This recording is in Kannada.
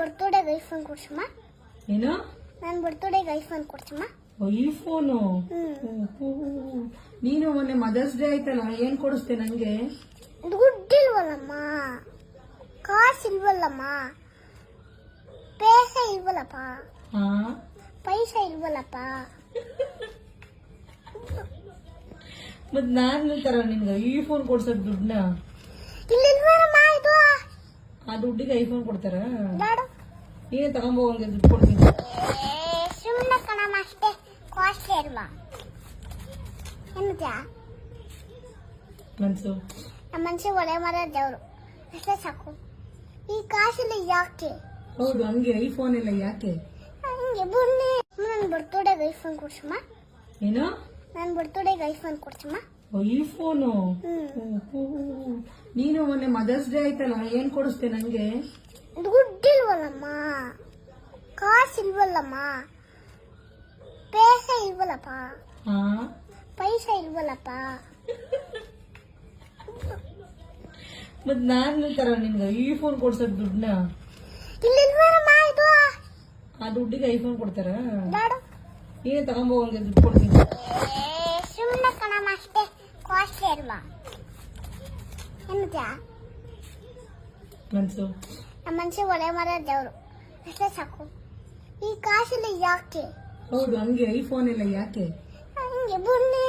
ಬರ್ತಡೆಗೆ ಐಫೋನ್ ಕೊಡ್ಸಮ್ಮ? ಏನು? ನಾನು ಬರ್ತಡೆಗೆ ಐಫೋನ್ ಕೊಡ್ಸಮ್ಮ. ಐಫೋನು ನೀನು ಮೊನ್ನೆ ಮದರ್ಸ್ ಡೇ ಆಯ್ತಲ್ಲ ಏನ್ ಕೊಡಿಸ್ತೆ ನಂಗೆ? ದುಡ್ಡಿಲ್ವಲ್ಲಮ್ಮ. ಕಾಸಿಲ್ವಲ್ಲಮ್ಮ ಪೈಸೆ ಇಲ್ವಲ್ಲಪ್ಪ. ಪೈಸೆ ಇಲ್ವಲ್ಲಪ್ಪ. ಮತ್ ನಾನ್ ತರ ನಿನ್ಗೆ ಐಫೋನ್ ಕೊಡ್ಸೋದ್ ದುಡ್ಡನ್ನ? ಇಲ್ಲಿಲ್ವಲ್ಲಮ್ಮ ದುಡ್ಡಿಗೆ ಐಫೋನ್ ಕೊಡ್ತಾರ? ಬೇಡ. ನೀನೇ ತಗೊಂಬೋಗಂಗೆ ದುಡ್ಡು ಕೊಡ್ತೀನಿ. ಸುಮ್ಮನೆ ಕಣಮ್ಮ ಅಷ್ಟೇ. ಕಾಸ್ಟ್ಲಿ ಅಲ್ವಾ? ಏನತ್ಯಾ ಮನ್ಸು. ನಮ್ಮ ಮರ ದೇವ್ರು. ಅಷ್ಟೇ ಸಾಕು. ಈ ಕಾಸೆಲ್ಲ ಯಾಕೆ? ಹೌದು ಹಂಗೆ ಐಫೋನ್ ಇಲ್ಲ ಯಾಕೆ? ಹಂಗೆ ಬನ್ನಿ. ನನ್ನ ಬರ್ತಡೆಗೆ ಐಫೋನ್ ಕೊಡ್ಸಮ್ಮ. ಏನು? ನನ್ನ ಬರ್ತಡೆಗೆ ಐಫೋನ್ ಕೊಡ್ಸಮ್ಮ. ಐಫೋನು? ನೀನು ಮೊನ್ನೆ ಮದರ್ಸ್ ಡೇ ಆಯ್ತಲ್ಲ ಏನ್ ಕೊಡಿಸ್ತೆ ನಂಗೆ? ದುಡ್ಡಿಲ್ವಲ್ಲಮ್ಮ. ಕಾಸಿಲ್ವಲ್ಲಮ್ಮ. ಪೈಸೆ ಇಲ್ವಲ್ಲಪ್ಪ. ಹಾ ಪೈಸೆ ಇಲ್ವಲ್ಲಪ್ಪ. ಮತ್ ನಾನು ತರ ನಿನ್ಗೆ ಐಫೋನ್ ಕೊಡ್ಸೋದು ದುಡ್ಡನ್ನ? ಇಲ್ಲಿಲ್ವಲ್ಲಮ್ಮ ಇದು? ಆ ದುಡ್ಡಿಗೆ ಐಫೋನ್ ಕೊಡ್ತಾರ? ಬೇಡ. ನೀನೇ ತಗೊಂಬೋಗಂಗೆ ದುಡ್ಡು ಕೊಡ್ತೀನಿ. ಸುಮ್ಮನೆ ಕಣಮ್ಮ ಅಷ್ಟೇ. ಕಾಸ್ಟ್ಲಿ ಅಲ್ವಾ? ಏನತ್ಯಾ ಮನ್ಸು. ನಮ್ಮ ಮನಸ್ಸಿಗೆ ಒಲೆ ಮರ ದೇವ್ರು. ಅಷ್ಟೇ ಸಾಕು. ಈ ಕಾಸಿಲ್ಲ ಯಾಕೆ? ಹೌದು ಹಂಗೆ ಐಫೋನ್ ಇಲ್ಲ ಯಾಕೆ? ಹಂಗೆ ಬನ್ನಿ.